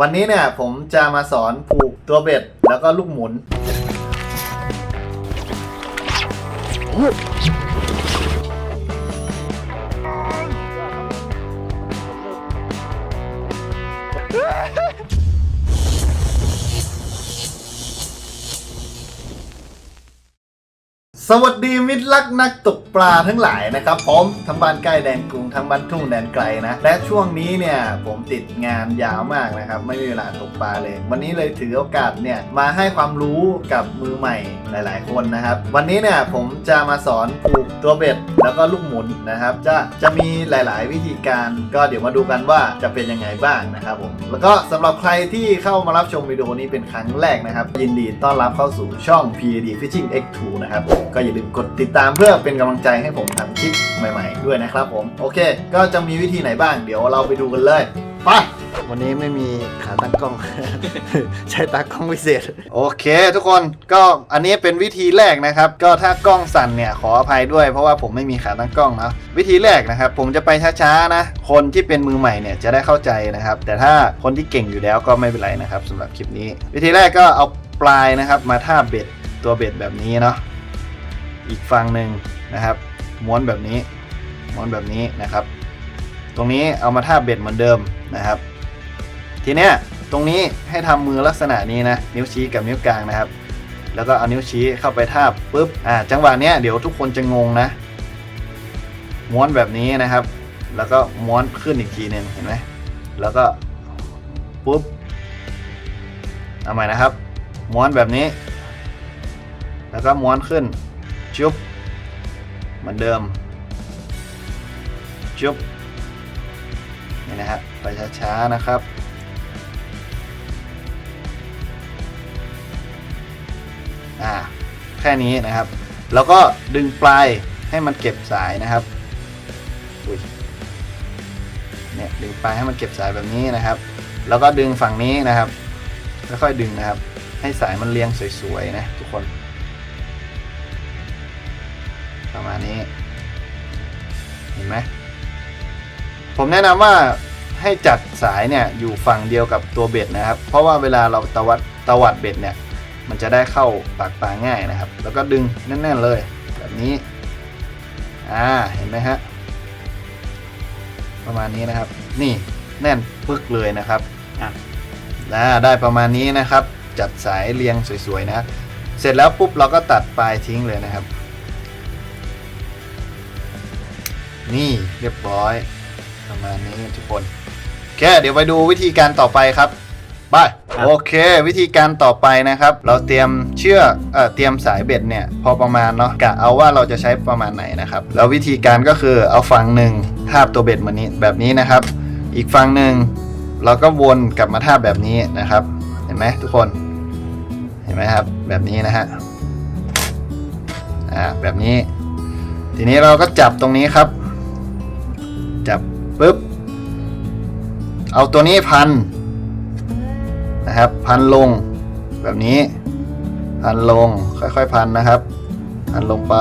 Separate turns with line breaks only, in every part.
วันนี้เนี่ยผมจะมาสอนผูกตัวเบ็ดแล้วก็ลูกหมุน สวัสดีมิตรรักนักตกปลาทั้งหลายนะครับผมทั้งบ้านใกล้แดนกรุงทั้งบ้านทุ่งแดนไกลนะ และช่วงนี้เนี่ยผมติดงานยาวมากนะครับ ไม่มีเวลาตกปลาเลย วันนี้เลยถือโอกาสเนี่ยมาให้ความรู้กับมือใหม่หลาย ๆ คนนะครับ วันนี้เนี่ยผมจะมาสอนผูกตัวเบ็ดแล้วก็ลูกหมุนนะครับ จะจะมีหลาย ๆ วิธีการก็เดี๋ยวมาดูกันว่าจะเป็นยังไงบ้างนะครับผมแล้วก็สำหรับใครที่เข้ามารับชมวิดีโอนี้เป็นครั้งแรกนะครับยินดีต้อนรับเข้าสู่ช่อง PAD Fishing X2 นะครับก็อย่าลืมกดติดตามเพื่อเป็นกำลังใจให้ผมทำคลิปใหม่ ๆ ด้วยนะครับผม โอเค ก็จะมีวิธีไหนบ้าง เดี๋ยวเราไปดูกันเลยไปวันนี้ไม่มีขาตั้งกล้อง ใช้ตากล้องพิเศษ โอเค ทุกคนก็อันนี้เป็นวิธีแรกนะครับ ก็ถ้ากล้องสั่นเนี่ยขออภัยด้วยเพราะว่าผมไม่มีขาตั้งกล้องนะวิธีแรกนะครับ ผมจะไปช้าๆนะ คนที่เป็นมือใหม่เนี่ยจะได้เข้าใจนะครับ แต่ถ้าคนที่เก่งอยู่แล้วก็ไม่เป็นไรนะครับสำหรับคลิปนี้ วิธีแรกก็เอาปลายนะครับ มาทาบเบ็ดตัวเบ็ดแบบนี้เนาะ อีกฝั่งหนึ่งนะครับ ม้วนแบบนี้ ม้วนแบบนี้นะครับ ตรงนี้เอามาทาบเบ็ดเหมือนเดิมนะครับ ทีเนี้ยตรงนี้ให้ทำมือลักษณะนี้นะ นิ้วชี้กับนิ้วกลางนะครับ แล้วก็เอานิ้วชี้เข้าไปทาบปุ๊บอ่าจังหวะเนี้ยเดี๋ยวทุกคนจะงงนะ ม้วนแบบนี้นะครับ แล้วก็ม้วนขึ้นอีกทีหนึ่งเห็นไหมแล้วก็ปุ๊บเอาใหม่นะครับ ม้วนแบบนี้ แล้วก็ม้วนขึ้น จุ๊บเหมือนเดิม จุ๊บนี่นะฮะไปช้าๆนะครับอ่าแค่นี้นะครับ แล้วก็ดึงปลายให้มันเก็บสายนะครับอุ้ยเนี่ยดึงปลายให้มันเก็บสายแบบนี้นะครับ แล้วก็ดึงฝั่งนี้นะครับค่อยๆดึงนะครับ ให้สายมันเรียงสวยๆนะทุกคน ประมาณนี้ เห็นไหมผมแนะนำว่าให้จัดสายเนี่ยอยู่ฝั่งเดียวกับตัวเบ็ดนะครับ เพราะว่าเวลาเราตวัดตวัดเบ็ดเนี่ย มันจะได้เข้าปากปลาง่ายนะครับ แล้วก็ดึงแน่นๆเลย แบบนี้ อ่า เห็นไหมฮะ ประมาณนี้นะครับ นี่แน่นปึกเลยนะครับ อะอ่าได้ประมาณนี้นะครับ จัดสายเรียงสวยๆนะ เสร็จแล้วปุ๊บเราก็ตัดปลายทิ้งเลยนะครับ นี่เรียบร้อยประมาณนี้ทุกคนโอเคเดี๋ยวไปดูวิธีการต่อไปครับไปโอเค วิธีการต่อไปนะครับ เราเตรียมเชือกเอ่อเตรียมสายเบ็ดเนี่ยพอประมาณเนาะกะเอาว่าเราจะใช้ประมาณไหนนะครับแล้ววิธีการก็คือเอาฝั่งหนึ่งทาบตัวเบ็ดเหมือนนี้แบบนี้นะครับ อีกฝั่งหนึ่งเราก็วนกลับมาทาบแบบนี้นะครับ เห็นไหมทุกคน เห็นไหมครับ แบบนี้นะฮะอ่าแบบนี้ ทีนี้เราก็จับตรงนี้ครับจับ ปุ๊บ เอาตัวนี้พันนะครับ พันลงแบบนี้ พันลงค่อยๆพันนะครับ พันลงไป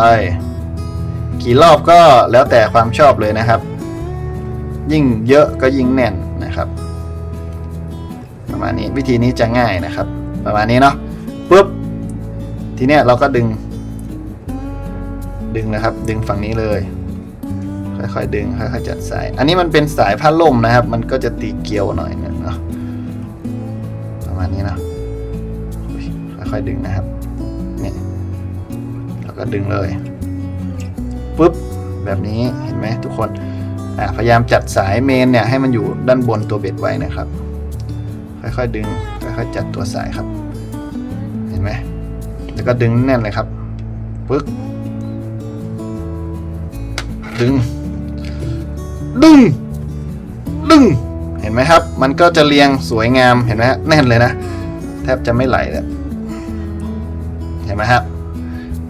กี่รอบก็แล้วแต่ความชอบเลยนะครับ ยิ่งเยอะก็ยิ่งแน่นนะครับ ประมาณนี้วิธีนี้จะง่ายนะครับ ประมาณนี้เนาะปุ๊บทีเนี้ยเราก็ดึง ดึงนะครับ ดึงฝั่งนี้เลย ค่อยๆดึงค่อยๆจัดสาย อันนี้มันเป็นสายผ้าล่มนะครับ มันก็จะตีเกลียวหน่อยนึงเนาะประมาณนี้นะค่อยๆดึงนะครับนี่แล้วก็ดึงเลยปุ๊บแบบนี้เห็นไหมทุกคนอะพยายามจัดสายเมนเนี่ยให้มันอยู่ด้านบนตัวเบ็ดไว้นะครับ ค่อยๆดึงค่อยๆจัดตัวสายครับ เห็นไหมแล้วก็ดึงแน่นเลยครับปึ๊กดึง ดึง ดึง เห็นไหมครับ มันก็จะเรียงสวยงาม เห็นไหมแน่นเลยนะ แทบจะไม่ไหลเลยเห็นไหมครับ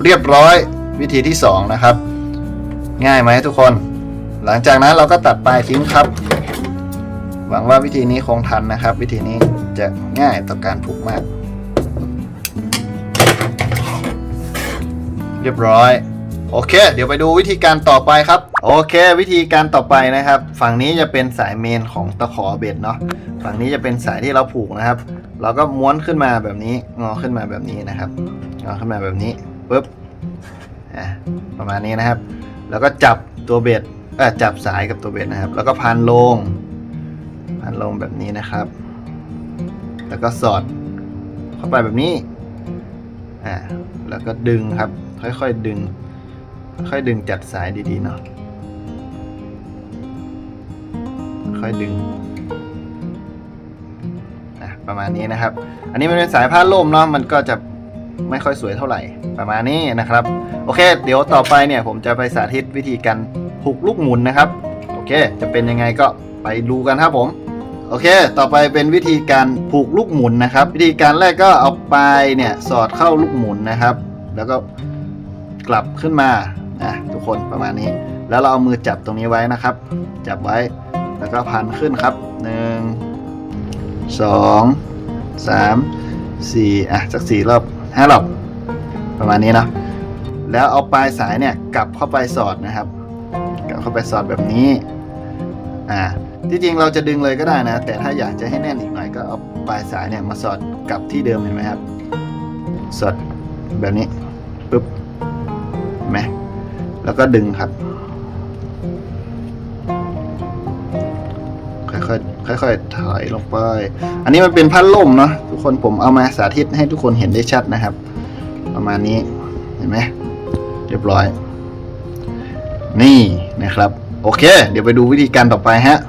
เรียบร้อยวิธีที่ 2 นะครับ ง่ายไหมทุกคน หลังจากนั้นเราก็ตัดปลายทิ้งครับ หวังว่าวิธีนี้คงทันนะครับ วิธีนี้จะง่ายต่อการผูกมาก เรียบร้อย โอเค เดี๋ยวไปดูวิธีการต่อไปครับ โอเค วิธีการต่อไปนะครับ ฝั่งนี้จะเป็นสายเมนของตะขอเบ็ดเนาะฝั่งนี้จะเป็นสายที่เราผูกนะครับ เราก็ม้วนขึ้นมาแบบนี้งอขึ้นมาแบบนี้นะครับงอขึ้นมาแบบนี้ปุ๊บอะประมาณนี้นะครับ แล้วก็จับตัวเบ็ดเออจับสายกับตัวเบ็ดนะครับ แล้วก็พันลง พันลงแบบนี้นะครับ แล้วก็สอดเข้าไปแบบนี้อ่าแล้วก็ดึงครับ ค่อยๆดึง ค่อยดึงจัดสายดีๆเนาะ ค่อยดึงอะประมาณนี้นะครับ อันนี้มันเป็นสายผ้าล่มเนาะมันก็จะไม่ค่อยสวยเท่าไหร่ประมาณนี้นะครับ โอเค เดี๋ยวต่อไปเนี่ยผมจะไปสาธิตวิธีการผูกลูกหมุนนะครับ โอเค จะเป็นยังไงก็ไปดูกันครับผมโอเค ต่อไปเป็นวิธีการผูกลูกหมุนนะครับ วิธีการแรกก็เอาปลายเนี่ยสอดเข้าลูกหมุนนะครับ แล้วก็กลับขึ้นมานะทุกคนประมาณนี้ แล้วเราเอามือจับตรงนี้ไว้นะครับ จับไว้ แล้วก็พันขึ้นครับหนึ่งสองสามสี่อะสักสี่รอบห้ารอบประมาณนี้เนาะแล้วเอาปลายสายเนี่ยกลับเข้าไปสอดนะครับ กลับเข้าไปสอดแบบนี้อ่าที่จริงเราจะดึงเลยก็ได้นะ แต่ถ้าอยากจะให้แน่นอีกหน่อยก็เอาปลายสายเนี่ยมาสอดกลับที่เดิมเห็นไหมครับ สอดแบบนี้ปุ๊บเห็นไหมแล้วก็ดึงครับ อยๆค่อยๆถอยลงไป อันนี้มันเป็นพัดลมเนาะทุกคนผมเอามาสาธิตให้ทุกคนเห็นได้ชัดนะครับ ประมาณนี้เห็นไหมเรียบร้อย นี่นะครับ โอเค เดี๋ยวไปดูวิธีการต่อไปฮะ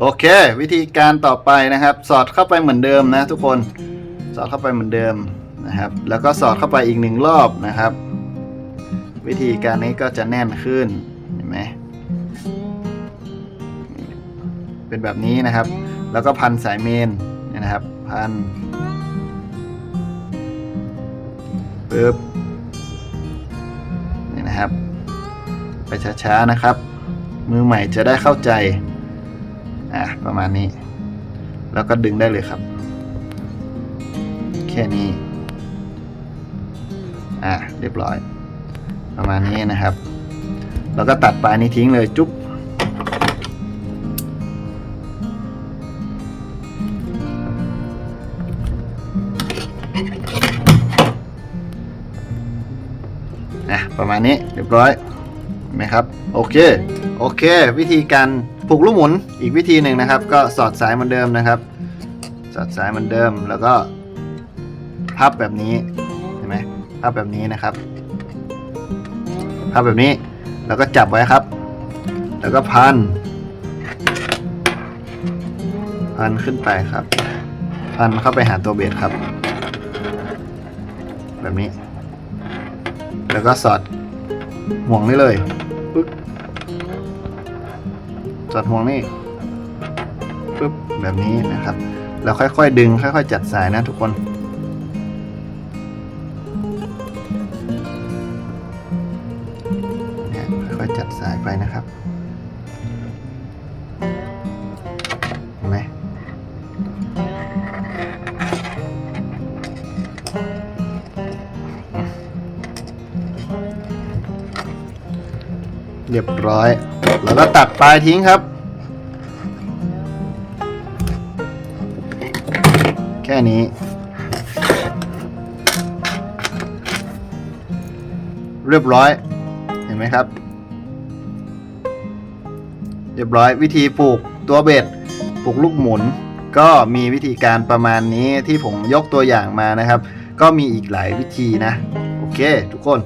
โอเค วิธีการต่อไปนะครับ สอดเข้าไปเหมือนเดิมนะ ทุกคนสอดเข้าไปเหมือนเดิมนะครับ แล้วก็สอดเข้าไปอีกหนึ่งรอบนะครับ วิธีการนี้ก็จะแน่นขึ้นเห็นไหม เป็นแบบนี้นะครับ แล้วก็พันสายเมนเนี่ยนะครับ พันปึ๊บนี่นะครับ ไปช้าๆนะครับ มือใหม่จะได้เข้าใจอะประมาณนี้ แล้วก็ดึงได้เลยครับ แค่นี้อะเรียบร้อย ประมาณนี้นะครับ แล้วก็ตัดปลายนี้ทิ้งเลยจุ๊บ นะประมาณนี้เรียบร้อยไหมครับ โอเค โอเค วิธีการผูกลูกหมุนอีกวิธีหนึ่งนะครับ ก็สอดสายเหมือนเดิมนะครับ สอดสายเหมือนเดิมแล้วก็พับแบบนี้เห็นไหมพับแบบนี้นะครับพับแบบนี้แล้วก็จับไว้ครับ แล้วก็พัน พันขึ้นไปครับ พันเข้าไปหาตัวเบสครับ แบบนี้ แล้วก็สอดห่วงนี่เลยปึ๊บสอดห่วงนี่ปึ๊บแบบนี้นะครับแล้วค่อยๆดึงค่อยๆจัดสายนะทุกคนเนี่ยค่อยๆจัดสายไปนะครับ เรียบร้อย แล้วก็ตัดปลายทิ้งครับ แค่นี้ เรียบร้อย เห็นไหมครับ เรียบร้อยวิธีปลูกตัวเบ็ดปลูกลูกหมุน ก็มีวิธีการประมาณนี้ที่ผมยกตัวอย่างมานะครับ ก็มีอีกหลายวิธีนะ โอเค ทุกคน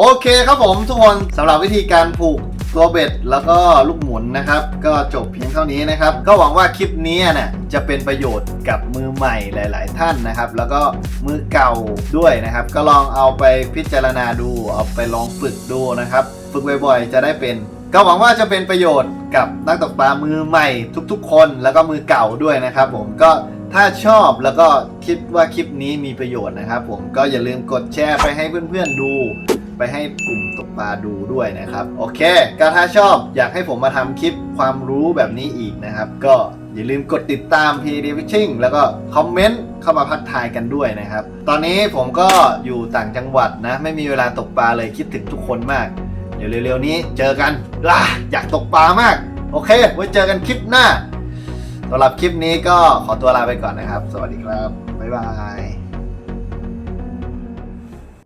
โอเคครับผมทุกคนสำหรับวิธีการผูกตัวเบ็ดแล้วก็ลูกหมุนนะครับ ก็จบเพียงเท่านี้นะครับ ก็หวังว่าคลิปนี้เนี่ยจะเป็นประโยชน์กับมือใหม่หลาย ๆ ท่านนะครับ แล้วก็มือเก่าด้วยนะครับ ก็ลองเอาไปพิจารณาดูเอาไปลองฝึกดูนะครับ ฝึกบ่อยๆ จะได้เป็น ก็หวังว่าจะเป็นประโยชน์กับนักตกปลามือใหม่ทุก ๆ คนแล้วก็มือเก่าด้วยนะครับ ผมก็ถ้าชอบแล้วก็คิดว่าคลิปนี้มีประโยชน์นะครับ ผมก็อย่าลืมกดแชร์ไปให้เพื่อน ๆ ดู ไปให้กลุ่มตกปลาดูด้วยนะครับ โอเค ก็ถ้าชอบอยากให้ผมมาทำคลิปความรู้แบบนี้อีกนะครับ ก็อย่าลืมกดติดตาม PD Fishing แล้วก็คอมเมนต์เข้ามาพักทายกันด้วยนะครับ ตอนนี้ผมก็อยู่ต่างจังหวัดนะ ไม่มีเวลาตกปลาเลยคิดถึงทุกคนมาก เดี๋ยวเร็วๆนี้เจอกันอะอยากตกปลามาก โอเค ไว้เจอกันคลิปหน้าสำหรับคลิปนี้ก็ขอตัวลาไปก่อนนะครับ สวัสดีครับ บ๊ายบาย